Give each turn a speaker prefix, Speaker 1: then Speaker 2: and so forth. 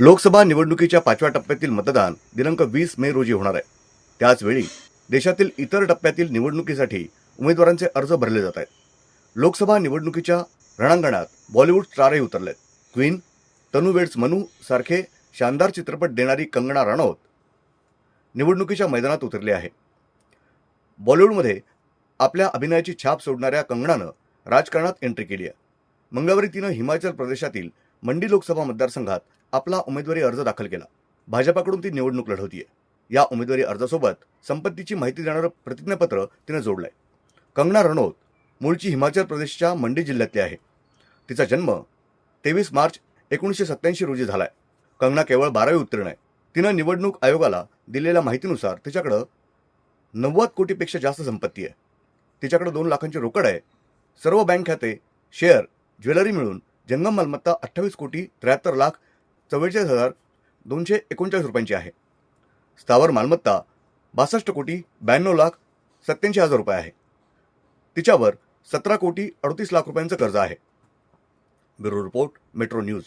Speaker 1: लोकसभा निवडणुकीच्या पाचव्या टप्प्यातील मतदान दिनांक वीस मे रोजी होणार आहे. त्याचवेळी देशातील इतर टप्प्यातील निवडणुकीसाठी उमेदवारांचे अर्ज भरले जात आहेत. लोकसभा निवडणुकीच्या रणांगणात बॉलिवूड स्टारही उतरलेत. क्वीन तनु वेड्स मनू सारखे शानदार चित्रपट देणारी कंगना राणौत निवडणुकीच्या मैदानात उतरली आहे. बॉलिवूडमध्ये आपल्या अभिनयाची छाप सोडणाऱ्या कंगनानं राजकारणात एंट्री केली आहे. मंगळवारी तिनं हिमाचल प्रदेशातील मंडी लोकसभा मतदारसंघात आपला उमेदवारी अर्ज दाखल केला. भाजपाकडून ती निवडणूक लढवतीये. या उमेदवारी अर्जासोबत संपत्तीची माहिती देणारं प्रतिज्ञापत्र तिनं जोडलंय. कंगना रनौत मूळची हिमाचल प्रदेशच्या मंडी जिल्ह्यातली आहे. तिचा जन्म तेवीस मार्च एकोणीसशे सत्याऐंशी रोजी झालाय. कंगना केवळ बारावी उत्तीर्ण आहे. तिनं निवडणूक आयोगाला दिलेल्या माहितीनुसार तिच्याकडं नव्वद कोटीपेक्षा जास्त संपत्ती आहे. तिच्याकडे दोन लाखांची रोकड आहे. सर्व बँक खाते शेअर ज्वेलरी मिळून जंगम मालमत्ता अठ्ठावीस कोटी त्र्याहत्तर लाख चव्वेचाळीस हजार दोनशे एकोणचाळीस रुपयांची आहे. स्थावर मालमत्ता बासष्ट कोटी ब्याण्णव लाख सत्याऐंशी हजार रुपये आहे. तिच्यावर सतरा कोटी अडतीस लाख रुपयांचं कर्ज आहे. Bureau report metro news.